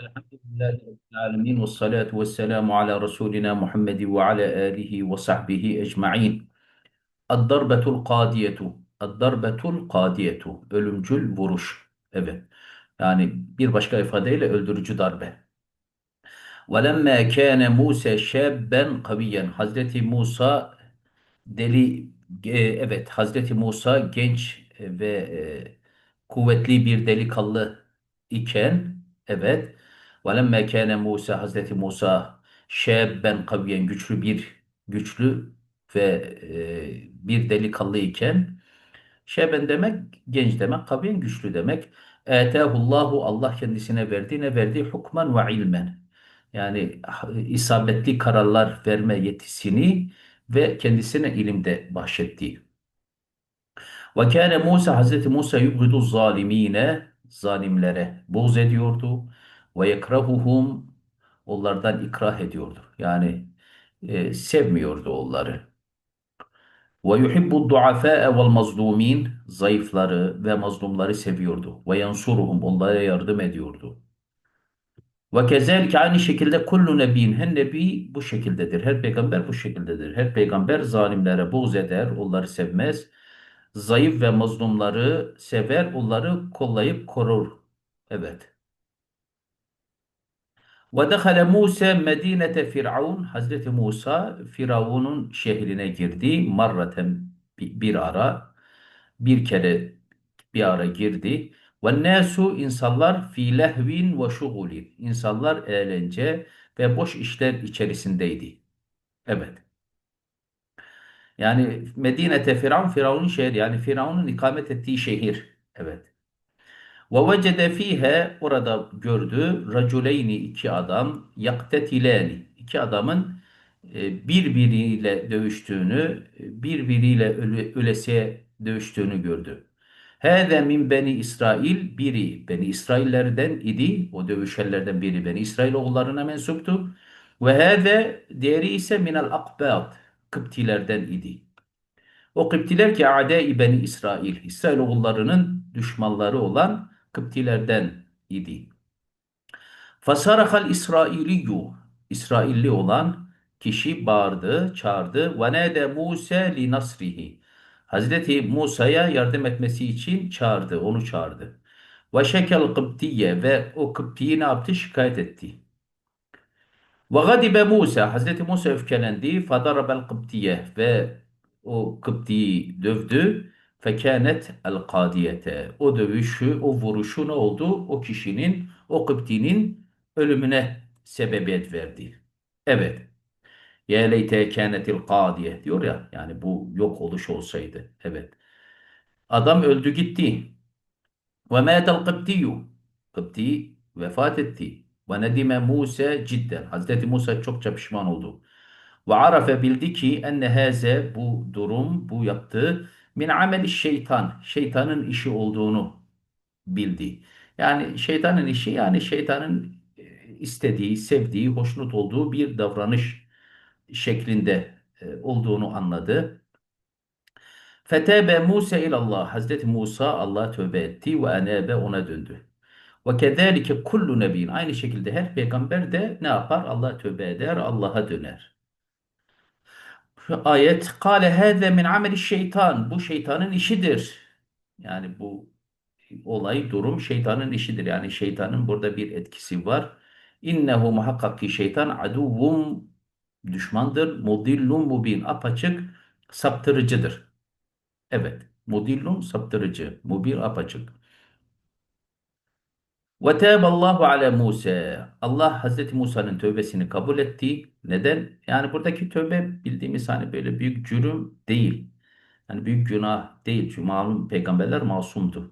الحمد لله رب العالمين والصلاة والسلام على رسولنا محمد وعلى آله وصحبه أجمعين الضربة القاضية الضربة القاضية ölümcül vuruş evet yani bir başka ifadeyle öldürücü darbe وَلَمَّا كَانَ مُوسَى شَابًا قَوِيًّا Hazreti Musa deli e, evet Hazreti Musa genç e, ve e, kuvvetli bir delikanlı iken evet وَلَمَّا كَانَ Musa Hazreti Musa şebben kaviyen güçlü bir güçlü ve e, bir delikanlı iken şeben demek genç demek kaviyen güçlü demek Etehullahu Allah kendisine verdi ne verdi hukman ve ilmen yani isabetli kararlar verme yetisini ve kendisine ilimde bahşetti. Ve kâne Musa Hazreti Musa yubgıdu zalimine zalimlere buğz ediyordu ve yekrahuhum onlardan ikrah ediyordu. Yani e, sevmiyordu onları. Ve yuhibbu duafâe vel mazlumin zayıfları ve mazlumları seviyordu. Ve yansuruhum onlara yardım ediyordu. Ve kezelike aynı şekilde kullu nebiyin her nebi bu şekildedir. Her peygamber bu şekildedir. Her peygamber zalimlere buğz eder, onları sevmez. Zayıf ve mazlumları sever, onları kollayıp korur. Evet. Dehale Musa medinete Firavun. Hazreti Musa Firavun'un şehrine girdi. Marraten bir ara, bir kere bir ara girdi. Ve nasu insanlar fi lehvin ve şugulin. İnsanlar eğlence ve boş işler içerisindeydi. Evet. Yani Medine'te Firavun, Firavun'un şehri. Yani Firavun'un ikamet ettiği şehir. Evet. Vecede fihe orada gördü raculeyni iki adam yaktetileni iki adamın e, birbiriyle dövüştüğünü birbiriyle öle, ölesiye dövüştüğünü gördü. Hâze min beni İsrail biri beni İsraillerden idi o dövüşenlerden biri beni İsrail oğullarına mensuptu ve hâze diğeri ise minel akbat Kıptilerden idi. O Kıptiler ki a'dâ-i beni İsrail İsrail oğullarının düşmanları olan Kıptilerden idi. Fasarahal İsrailiyyu İsrailli olan kişi bağırdı, çağırdı. Ve nede Musa li nasrihi. Hazreti Musa'ya yardım etmesi için çağırdı, onu çağırdı. Ve şekel Kıptiye ve o Kıptiyi ne yaptı? Şikayet etti. Ve gadibe Musa. Hazreti Musa öfkelendi. Fadarabel Kıptiye ve o Kıptiyi dövdü. Fekânet el kadiyete. O dövüşü, o vuruşu ne oldu? O kişinin, o Kıpti'nin ölümüne sebebiyet verdi. Evet. Ya leyte kânetil kadiye diyor ya. Yani bu yok oluş olsaydı. Evet. Adam öldü gitti. Ve mâtel Kıptiyu. Kıpti vefat etti. Ve nedime Musa cidden. Hazreti Musa çokça pişman oldu. Ve arafe bildi ki enne haze bu durum, bu yaptığı min ameli şeytan. Şeytanın işi olduğunu bildi. Yani şeytanın işi yani şeytanın e, istediği, sevdiği, hoşnut olduğu bir davranış şeklinde e, olduğunu anladı. Fetebe Musa ilallah. Hazreti Musa Allah'a tövbe etti ve enebe ona döndü. Ve kezalike kullu nebiyin. Aynı şekilde her peygamber de ne yapar? Allah'a tövbe eder, Allah'a döner. Ayet kâle hâze min ameli şeytan. Bu şeytanın işidir. Yani bu olay, durum şeytanın işidir. Yani şeytanın burada bir etkisi var. İnnehu muhakkak ki şeytan aduvvum düşmandır. Mudillun mubin apaçık saptırıcıdır. Evet. Mudillun saptırıcı. Mubin apaçık. Ve tâballahu ala Musa. Allah Hazreti Musa'nın tövbesini kabul etti. Neden? Yani buradaki tövbe bildiğimiz hani böyle büyük cürüm değil. Yani büyük günah değil. Çünkü malum peygamberler masumdu.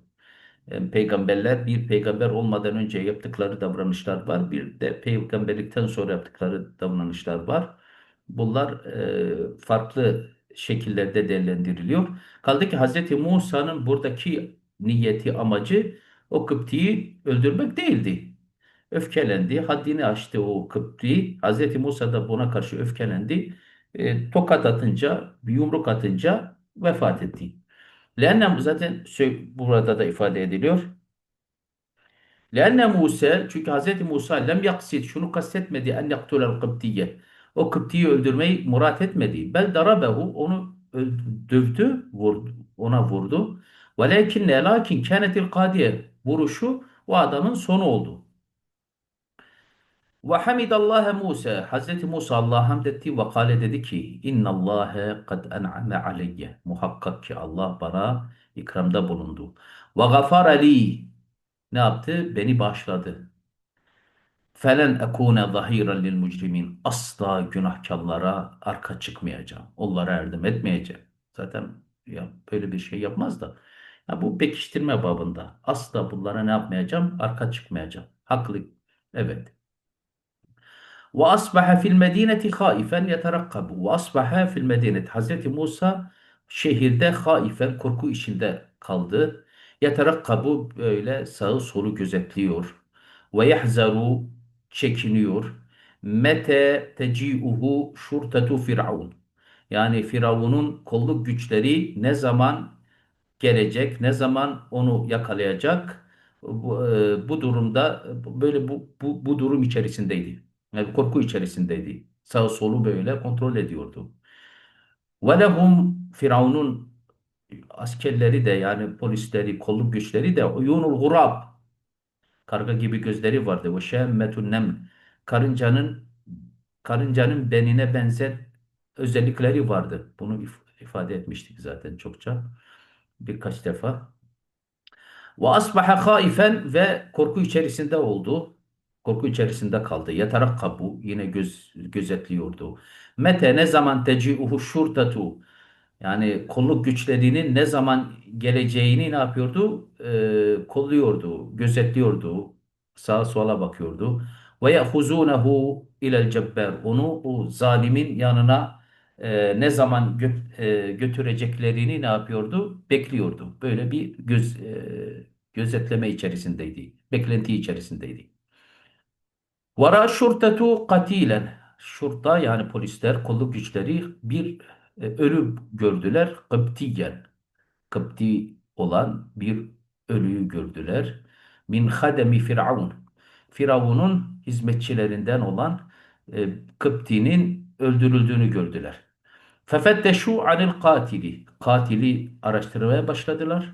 Peygamberler bir peygamber olmadan önce yaptıkları davranışlar var. Bir de peygamberlikten sonra yaptıkları davranışlar var. Bunlar e, farklı şekillerde değerlendiriliyor. Kaldı ki Hazreti Musa'nın buradaki niyeti, amacı o Kıpti'yi öldürmek değildi. Öfkelendi, haddini aştı o Kıpti. Hazreti Musa da buna karşı öfkelendi. E, tokat atınca, bir yumruk atınca vefat etti. Lennem zaten burada da ifade ediliyor. Lenne Musa çünkü Hazreti Musa lem yaksid şunu kastetmedi en yaktulel kıbtiye. O Kıpti'yi öldürmeyi murat etmedi. Bel darabehu onu dövdü, vurdu, ona vurdu. Velakinne lakin kânetil kadiye vuruşu o adamın sonu oldu. Ve hamidallâhe Musa. Hazreti Musa Allah'a hamd etti ve kâle dedi ki İnnallâhe kad en'ame aleyye. Muhakkak ki Allah bana ikramda bulundu. Ve gafara li. Ne yaptı? Beni bağışladı. Felen ekune zahiran lil mücrimin. Asla günahkarlara arka çıkmayacağım. Onlara yardım etmeyeceğim. Zaten ya böyle bir şey yapmaz da. Ya bu pekiştirme babında. Asla bunlara ne yapmayacağım? Arka çıkmayacağım. Haklı. Evet. Ve asbaha fil medineti haifen yeterakkabu. Ve asbaha fil medineti. Hazreti Musa şehirde haifen korku içinde kaldı. Yeterakkabu böyle sağı solu gözetliyor. Ve yahzaru çekiniyor. Mete teci'uhu şurtetu firavun. Yani Firavun'un kolluk güçleri ne zaman gelecek, ne zaman onu yakalayacak? Bu, e, bu durumda böyle bu, bu, bu durum içerisindeydi. Yani korku içerisindeydi. Sağ solu böyle kontrol ediyordu. Lehum Firavun'un askerleri de yani polisleri, kolluk güçleri de uyunul gurab karga gibi gözleri vardı. Ve şemmetun neml karıncanın karıncanın benine benzer özellikleri vardı. Bunu if- ifade etmiştik zaten çokça birkaç defa. Ve asbaha haifen ve korku içerisinde oldu. Korku içerisinde kaldı. Yetarakkabu yine göz, gözetliyordu. Mete ne zaman teci'uhu şurtatu yani kolluk güçlerinin ne zaman geleceğini ne yapıyordu? Ee, kolluyordu, gözetliyordu. Sağa sola bakıyordu. Ve yehuzunehu ilel cebber. Onu o zalimin yanına e, ne zaman gö- e, götüreceklerini ne yapıyordu? Bekliyordu. Böyle bir göz, e, gözetleme içerisindeydi. Beklenti içerisindeydi. Vara şurtetu katilen. Şurta yani polisler, kolluk güçleri bir e, ölü gördüler. Kıptiyen. Kıpti olan bir ölüyü gördüler. Min hademi Firavun. Firavun'un hizmetçilerinden olan e, Kıpti'nin öldürüldüğünü gördüler. Fefetteşu anil katili. Katili araştırmaya başladılar.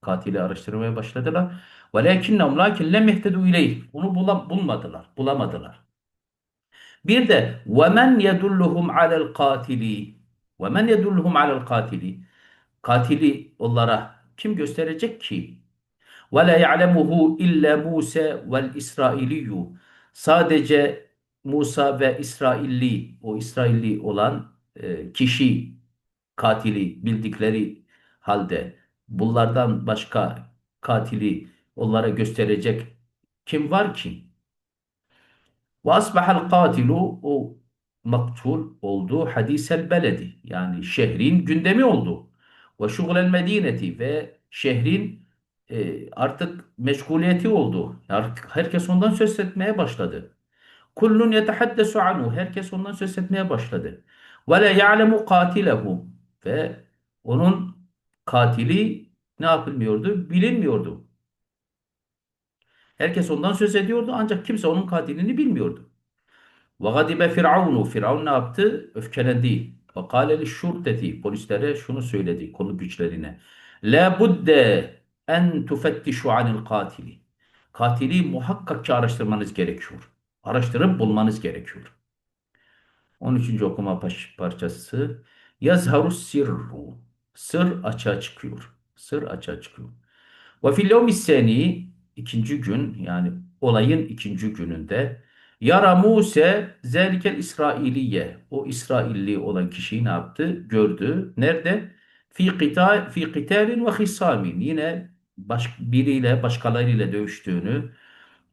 Katili araştırmaya başladılar. Velakinnehum lakin lem yehtedu ileyh. Onu bulmadılar, bulamadılar. Bir de ve men yedulluhum alel katili. Ve men yedulluhum alel katili. Katili onlara kim gösterecek ki? Ve la ya'lemuhu illa Musa vel İsrailiyyu. Sadece Musa ve İsrailli, o İsrailli olan e, kişi katili bildikleri halde bunlardan başka katili onlara gösterecek kim var ki? Asbahal katilu o maktul oldu hadisel beledi yani şehrin gündemi oldu. Ve şugulel medineti ve şehrin e, artık meşguliyeti oldu. Artık herkes ondan söz etmeye başladı. Kullun yetehaddesu anhu. Herkes ondan söz etmeye başladı. Ve la ya'lemu katilehu. Ve onun katili ne yapılmıyordu? Bilinmiyordu. Herkes ondan söz ediyordu ancak kimse onun katilini bilmiyordu. Ve gadibe Firavunu. Firavun ne yaptı? Öfkelendi. Ve kâle şurteti. Polislere şunu söyledi konu güçlerine. La budde en tufettişu anil katili. Katili muhakkak ki araştırmanız gerekiyor. Araştırıp bulmanız gerekiyor. 13. okuma parçası. Yazharu sirru. Sır açığa çıkıyor. Sır açığa çıkıyor. Ve fil yevmi ikinci gün yani olayın ikinci gününde Yara Muse zelikel İsrailiye o İsrailli olan kişiyi ne yaptı? Gördü. Nerede? Fi qital fi qitalin ve hisamin. Yine baş, biriyle başkalarıyla dövüştüğünü,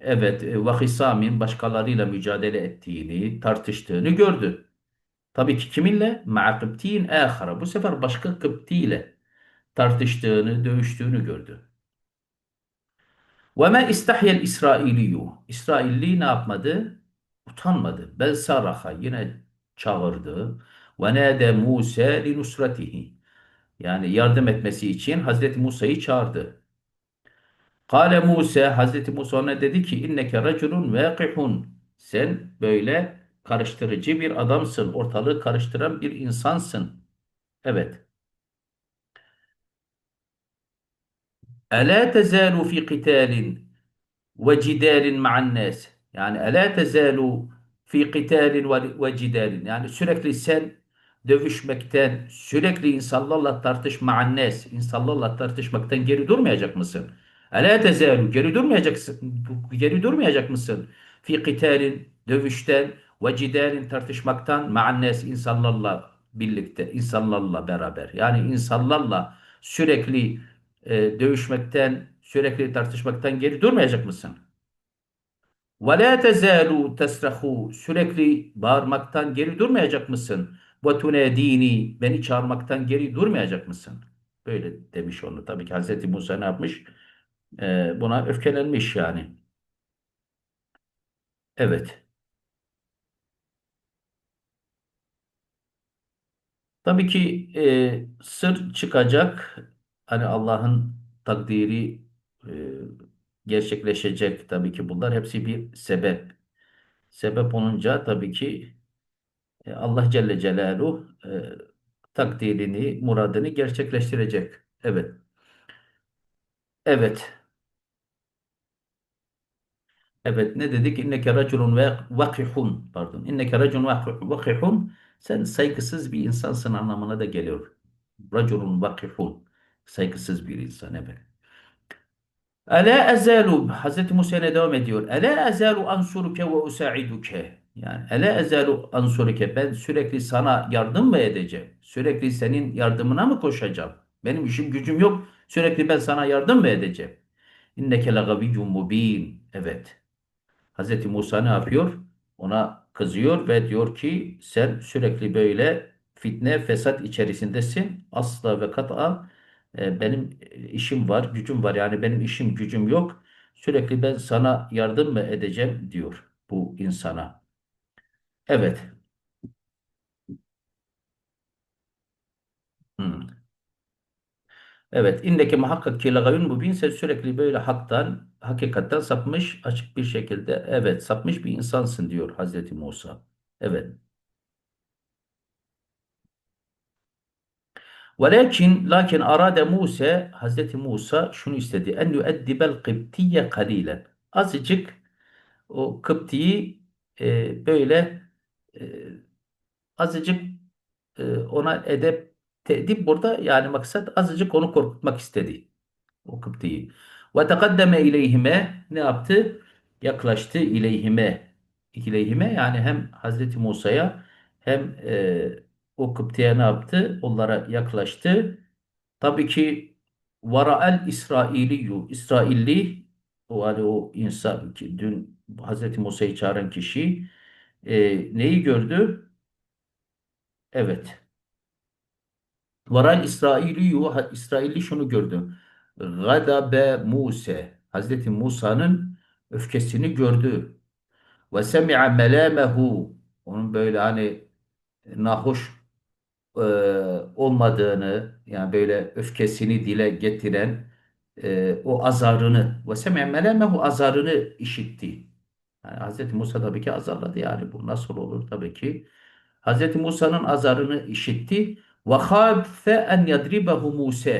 evet e, ve hisamin başkalarıyla mücadele ettiğini, tartıştığını gördü. Tabii ki kiminle? Ma'a kıptiyin. Bu sefer başka kıptiyle tartıştığını, dövüştüğünü gördü. Ve me istahyel İsrailiyyu. İsrailli ne yapmadı? Utanmadı. Bel saraha yine çağırdı. Ve nâde Musa li. Yani yardım etmesi için Hazreti Musa'yı çağırdı. Kale Musa, Hazreti Musa ona dedi ki inneke raculun vakihun. Sen böyle karıştırıcı bir adamsın. Ortalığı karıştıran bir insansın. Evet. Ela tezalu fi qitalin ve cidalin ma'an nas. Yani ela tezalu fi qitalin ve cidalin. Yani sürekli sen dövüşmekten, sürekli insanlarla tartışma annes, insanlarla tartışmaktan geri durmayacak mısın? Ela tezalu geri durmayacaksın, geri durmayacak mısın? Fi qitalin dövüşten ve cidalin tartışmaktan ma'annes insanlarla birlikte, insanlarla beraber. Yani insanlarla sürekli e, dövüşmekten, sürekli tartışmaktan geri durmayacak mısın? Ve la tezalu tesrahu sürekli bağırmaktan geri durmayacak mısın? Ve tunadini beni çağırmaktan geri durmayacak mısın? Böyle demiş onu. Tabii ki Hazreti Musa ne yapmış? E, buna öfkelenmiş yani. Evet. Tabii ki e, sır çıkacak. Hani Allah'ın takdiri e, gerçekleşecek. Tabii ki bunlar hepsi bir sebep. Sebep olunca tabii ki e, Allah Celle Celaluhu e, takdirini, muradını gerçekleştirecek. Evet. Evet. Evet. Ne dedik? İnneke raculun ve vakihun. Pardon. İnneke raculun vak- vakihun. Sen saygısız bir insansın anlamına da geliyor. Raculun vakihun. Saygısız bir insan. Evet. Ela ezalu Hazreti Musa ile devam ediyor. Ela ezalu ansuruke ve usaiduke. Yani ela ezalu ansuruke ben sürekli sana yardım mı edeceğim? Sürekli senin yardımına mı koşacağım? Benim işim gücüm yok. Sürekli ben sana yardım mı edeceğim? İnneke legaviyyun mubin. Evet. Hazreti Musa ne yapıyor? Ona kızıyor ve diyor ki sen sürekli böyle fitne, fesat içerisindesin. Asla ve kat'a e, benim işim var, gücüm var. Yani benim işim, gücüm yok. Sürekli ben sana yardım mı edeceğim diyor bu insana. Evet. Hmm. Evet. İndeki muhakkak ki lagavün mubin sen sürekli böyle haktan, hakikatten sapmış, açık bir şekilde evet sapmış bir insansın diyor Hazreti Musa. Evet. Velakin lakin arade Musa Hazreti Musa şunu istedi. En yueddibel kıbtiye kalilen. Azıcık o Kıpti'yi e, böyle e, azıcık e, ona edep tedip burada yani maksat azıcık onu korkutmak istedi. O Kıpti'yi. Ve tekaddeme ileyhime ne yaptı? Yaklaştı ileyhime. İleyhime yani hem Hazreti Musa'ya hem e, o Kıpti'ye ne yaptı? Onlara yaklaştı. Tabii ki vara'el İsrailiyyu. İsrailli o hani o insan ki dün Hazreti Musa'yı çağıran kişi e, neyi gördü? Evet. Vara'el İsrailiyyu ha- İsrailli şunu gördü. Gadabe Musa. Hazreti Musa'nın öfkesini gördü. Ve semi'a melamehu. Onun böyle hani nahoş e, olmadığını yani böyle öfkesini dile getiren e, o azarını ve semi'a melemehu azarını işitti. Yani Hz. Musa tabii ki azarladı yani bu nasıl olur tabii ki. Hz. Musa'nın azarını işitti. Ve khâfe en yadribehu Musa.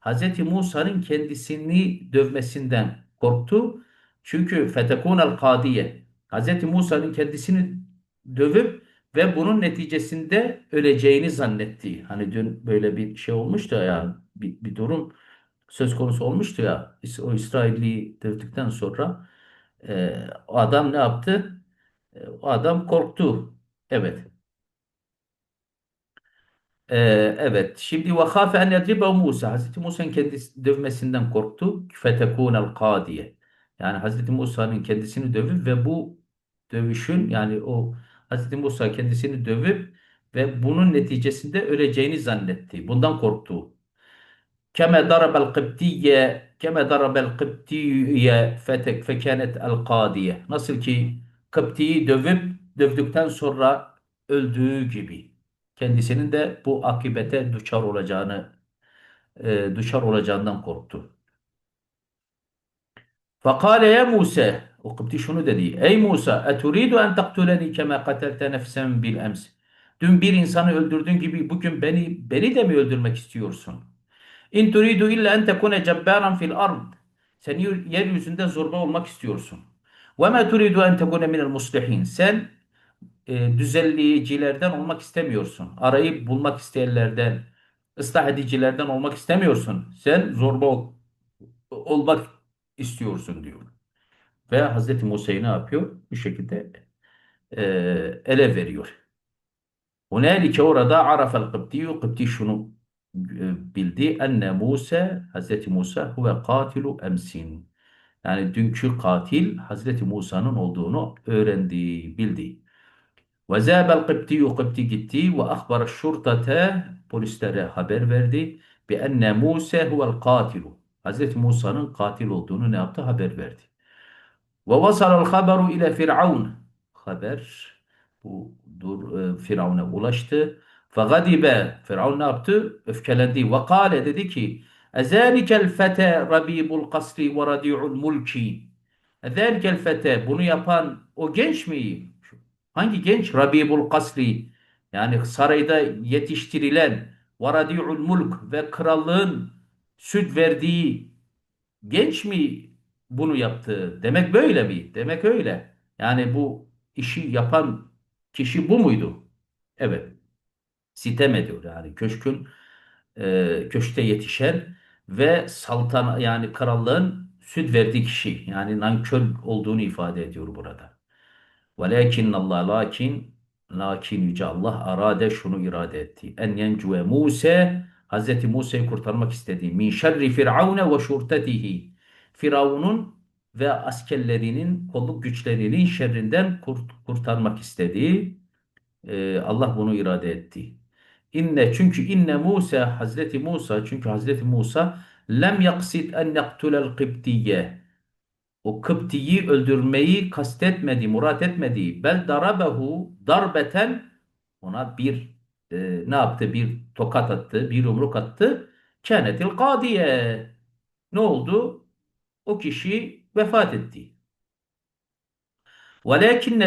Hz. Musa'nın kendisini dövmesinden korktu. Çünkü fetekunel kadiye. Hz. Musa'nın kendisini dövüp ve bunun neticesinde öleceğini zannetti. Hani dün böyle bir şey olmuştu ya, bir, bir durum söz konusu olmuştu ya. O İsrailliyi dövdükten sonra e, adam ne yaptı? E, adam korktu. Evet. E, evet. Şimdi ve khafe en yadribe Musa. Hazreti Musa'nın kendisi dövmesinden korktu. Fetekunel kadiye. Yani Hazreti Musa'nın kendisini dövüp ve bu dövüşün yani o Hazreti Musa kendisini dövüp ve bunun neticesinde öleceğini zannetti. Bundan korktu. Keme darabel kıbtiye keme darabel kıbtiye fetek fekanet el kadiye. Nasıl ki Kıpti'yi dövüp dövdükten sonra öldüğü gibi kendisinin de bu akibete düşer olacağını e, düşer olacağından korktu. Fakale ya Musa. O Kıpti şunu dedi. Ey Musa, eturidu en taktuleni kema katelte nefsen bil ems. Dün bir insanı öldürdüğün gibi bugün beni beni de mi öldürmek istiyorsun? İn turidu illa en tekune cebbaran fil ard. Sen yeryüzünde zorba olmak istiyorsun. Ve ma turidu en tekune minel muslihin. Sen e, düzenleyicilerden olmak istemiyorsun. Arayı bulmak isteyenlerden, ıslah edicilerden olmak istemiyorsun. Sen zorba ol- olmak istiyorsun diyor. Ve Hazreti Musa'yı ne yapıyor? Bu şekilde e, ele veriyor. Hunalike orada arafel kıbtiyu kıbti şunu e, bildi. Enne Musa, Hazreti Musa huve katilu emsin. Yani dünkü katil Hazreti Musa'nın olduğunu öğrendi, bildi. Ve zâbel kıbtiyu kıbti gitti ve ahbar şurtate polislere haber verdi. Bi enne Musa huvel katilu. Hazreti Musa'nın katil olduğunu ne yaptı? Haber verdi. Ve vasalal haberu ile Firavun. Haber bu dur e, Firavun'a ulaştı. Fegadibe Firavun ne yaptı? Öfkelendi. Ve kâle dedi ki Ezâlikel fete rabibul kasri ve radi'ul mulki. Ezâlikel fete bunu yapan o genç mi? Hangi genç? Rabibul kasri. Yani sarayda yetiştirilen ve radi'ul mulk ve krallığın süt verdiği Genç mi bunu yaptı? Demek böyle mi? Demek öyle. Yani bu işi yapan kişi bu muydu? Evet. Sitem ediyor yani köşkün e, köşkte yetişen ve saltan yani krallığın süt verdiği kişi yani nankör olduğunu ifade ediyor burada. Velakin Allah lakin lakin yüce Allah arade şunu irade etti. En yencuve Musa Hazreti Musa'yı kurtarmak istedi. Min şerri firavune ve şurtetihi. Firavun'un ve askerlerinin kolluk güçlerinin şerrinden kurt kurtarmak istedi. Ee, Allah bunu irade etti. İnne çünkü inne Musa Hazreti Musa çünkü Hazreti Musa lem yaksid en yaktulel kıbtiye o Kıpti'yi öldürmeyi kastetmedi, murat etmedi. Bel darabehu darbeten ona bir e, ne yaptı? Bir tokat attı, bir yumruk attı. Kânetil kadiye. Ne oldu? O kişi vefat etti.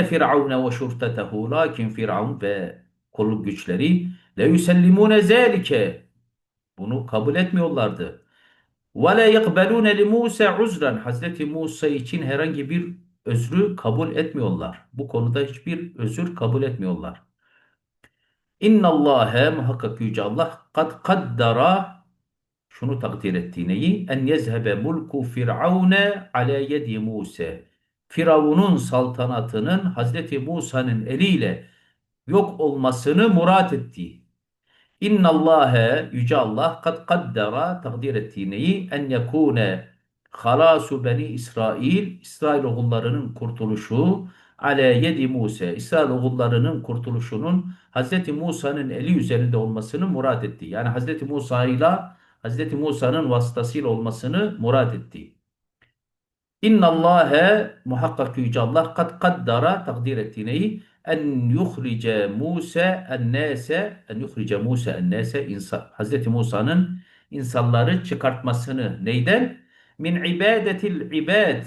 Firavune ve şurtetehu lakin firavun ve kolluk güçleri le yusellimune zâlike bunu kabul etmiyorlardı. وَلَا يَقْبَلُونَ لِمُوسَى عُزْرًا Hazreti Musa için herhangi bir özrü kabul etmiyorlar. Bu konuda hiçbir özür kabul etmiyorlar. İnna Allahe muhakkak yüce Allah kad kaddara şunu takdir etti neyi? En yezhebe mulku firavune ala yedi Musa. Firavun'un saltanatının Hazreti Musa'nın eliyle yok olmasını murat etti. İnna Allahe yüce Allah kad kaddara takdir ettiği neyi? En yekune halasu beni İsrail İsrail oğullarının kurtuluşu ale yedi Musa İsrail oğullarının kurtuluşunun Hazreti Musa'nın eli üzerinde olmasını murad etti. Yani Hazreti Musa ile Hazreti Musa'nın vasıtasıyla olmasını murad etti. İnna Allahe muhakkak yüce Allah kad kaddara takdir ettiği neyi? en yuhrice Musa ennese en yuhrice Musa ennese insan Hazreti Musa'nın insanları çıkartmasını neyden? Min ibadetil ibad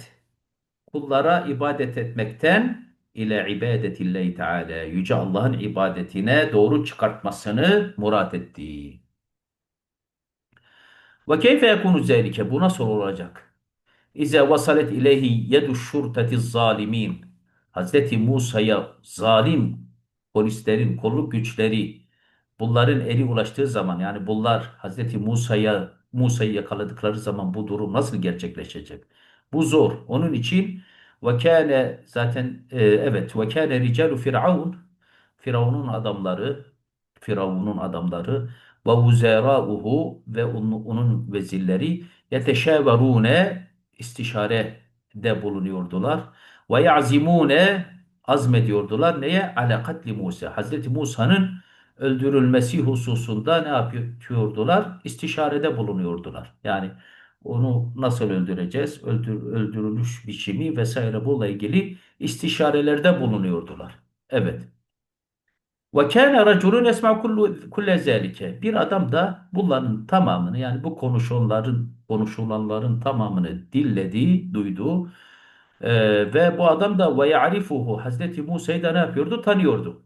kullara ibadet etmekten ile ibadetillahi teala yüce Allah'ın ibadetine doğru çıkartmasını murat etti. Ve keyfe yekunu zelike bu nasıl olacak? İze vasalet ileyhi yedu şurteti zalimin Hazreti Musa'ya zalim polislerin, kolluk güçleri bunların eli ulaştığı zaman yani bunlar Hazreti Musa'ya Musa'yı yakaladıkları zaman bu durum nasıl gerçekleşecek? Bu zor. Onun için ve kâne zaten e, evet ve kâne ricalu firavun Firavun'un adamları Firavun'un adamları ve vuzerauhu ve onun, onun vezirleri yeteşaverune istişarede bulunuyordular. Ve ya'zimune azmediyordular. Neye? Ala katli Musa. Hazreti Musa'nın öldürülmesi hususunda ne yapıyordular? İstişarede bulunuyordular. Yani onu nasıl öldüreceğiz? Öldür, öldürülüş biçimi vesaire bununla ilgili istişarelerde bulunuyordular. Evet. Ve kâne raculun yesma'u kullu- kulle zâlike. Bir adam da bunların tamamını yani bu konuşulanların konuşulanların tamamını dilledi, duydu. Ee, ve bu adam da ve ya'rifuhu Hazreti Musa'yı da ne yapıyordu? Tanıyordu.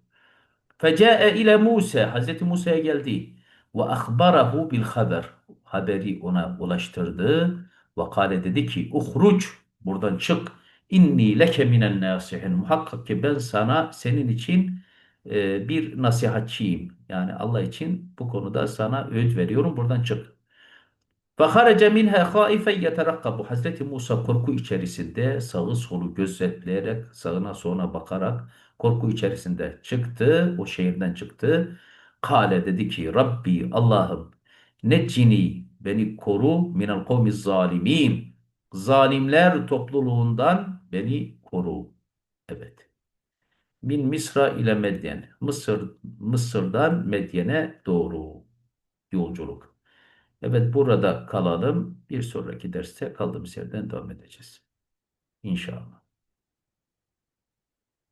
Feca'e ile Musa. Hazreti Musa'ya geldi. Ve ahbarahu bil haber. Haberi ona ulaştırdı. Ve kâle dedi ki uhruc buradan çık. İnni leke minen nasihin. Muhakkak ki ben sana senin için e, bir nasihatçiyim. Yani Allah için bu konuda sana öğüt veriyorum. Buradan çık. فَخَرَجَ مِنْهَا خَائِفًا يَتَرَقَّبُ Hazreti Musa korku içerisinde sağı solu gözetleyerek sağına soluna bakarak korku içerisinde çıktı. O şehirden çıktı. Kale dedi ki Rabbi Allah'ım neccini beni koru minel kavmi zalimin. Zalimler topluluğundan beni koru. Evet. Min Misra ile Medyen. Mısır, Mısır'dan Medyen'e doğru yolculuk. Evet burada kalalım. Bir sonraki derste kaldığımız yerden devam edeceğiz. İnşallah.